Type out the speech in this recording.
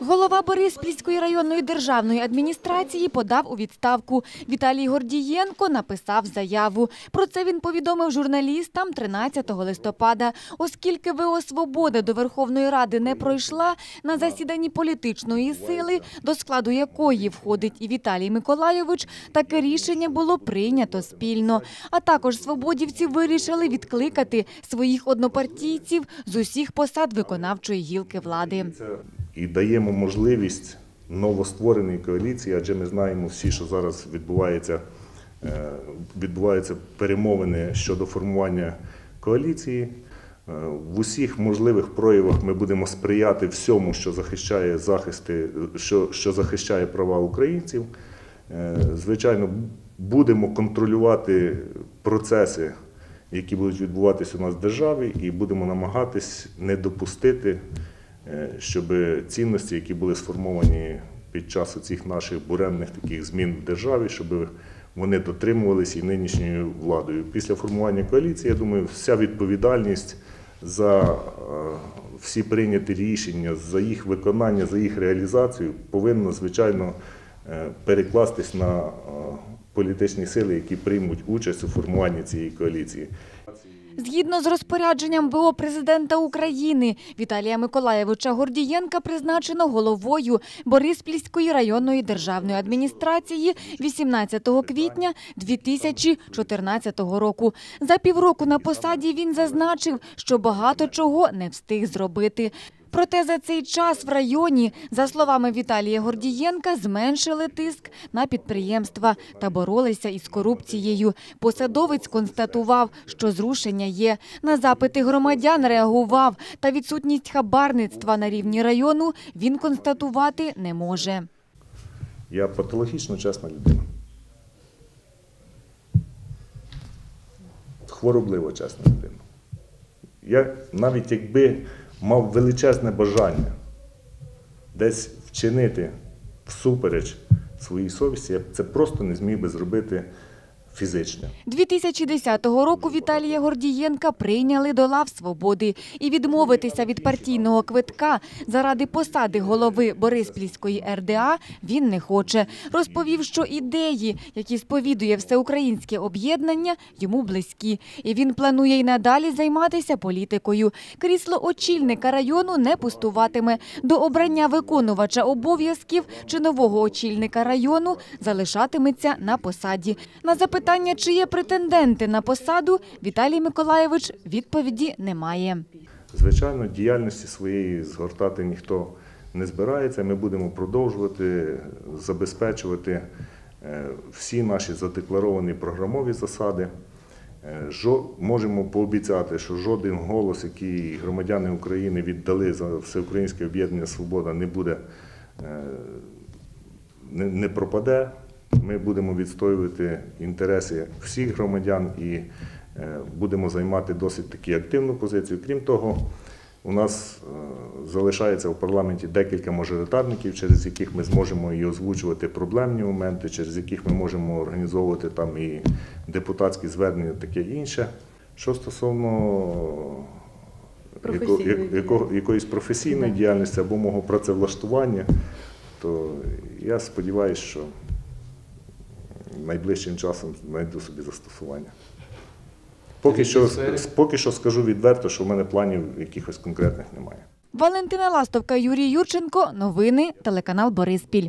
Голова Бориспільської районної державної адміністрації подав у відставку. Віталій Гордієнко написав заяву. Про це він повідомив журналістам 13 листопада. Оскільки ВО «Свобода» до Верховної Ради не пройшла, на засіданні політичної сили, до складу якої входить і Віталій Миколайович, таке рішення було прийнято спільно. А також свободівці вирішили відкликати своїх однопартійців з усіх посад виконавчої гілки влади. І даємо можливість новоствореної коаліції, адже ми знаємо всі, що зараз відбувається, е, відбуваються перемовини щодо формування коаліції. Е, В усіх можливих проявах ми будемо сприяти всьому, що захищає захисти, що, що захищає права українців. Е, Звичайно, будемо контролювати процеси, які будуть відбуватися у нас в державі, і будемо намагатись не допустити щоб цінності, які були сформовані під час цих наших буремних таких змін в державі, щоб вони дотримувалися і нинішньою владою. Після формування коаліції, я думаю, вся відповідальність за е, всі прийняті рішення, за їх виконання, за їх реалізацію повинна, звичайно, е, перекластись на е, політичні сили, які приймуть участь у формуванні цієї коаліції. Згідно з розпорядженням ВО президента України Віталія Миколаєвича Гордієнка призначено головою Бориспільської районної державної адміністрації 18 квітня 2014 року. За півроку на посаді він зазначив, що багато чого не встиг зробити. Проте за цей час в районі, за словами Віталія Гордієнка, зменшили тиск на підприємства та боролися із корупцією. Посадовець констатував, що зрушення є. На запити громадян реагував, та відсутність хабарництва на рівні району він констатувати не може. Я патологічно чесна людина. Хворобливо чесна людина. Я навіть якби мав величезне бажання десь вчинити всупереч своїй совісті, я це просто не зміг би зробити фізично. 2010 року Віталія Гордієнка прийняли до лав свободи і відмовитися від партійного квитка заради посади голови Бориспільської РДА він не хоче. Розповів, що ідеї, які сповідує всеукраїнське об'єднання, йому близькі, і він планує й надалі займатися політикою. Крісло очільника району не пустуватиме. До обрання виконувача обов'язків чи нового очільника району залишатиметься на посаді. На запитання, чи є претенденти на посаду, Віталій Миколаєвич відповіді не має. Звичайно, діяльності своєї згортати ніхто не збирається. Ми будемо продовжувати забезпечувати е, всі наші задекларовані програмові засади. Е, Можемо пообіцяти, що жоден голос, який громадяни України віддали за всеукраїнське об'єднання Свобода, не буде е, не пропаде. Ми будемо відстоювати інтереси всіх громадян і е, будемо займати досить таки активну позицію. Крім того, у нас е, залишається в парламенті декілька мажоритарників, через яких ми зможемо і озвучувати проблемні моменти, через яких ми можемо організовувати там і депутатські звернення, таке інше. Що стосовно яко- яко- якоїсь професійної діяльності або мого працевлаштування, то я сподіваюся, що найближчим часом знайду собі застосування. Поки що, поки що скажу відверто, що в мене планів якихось конкретних немає. Валентина Ластовка, Юрій Юрченко. Новини телеканал Бориспіль.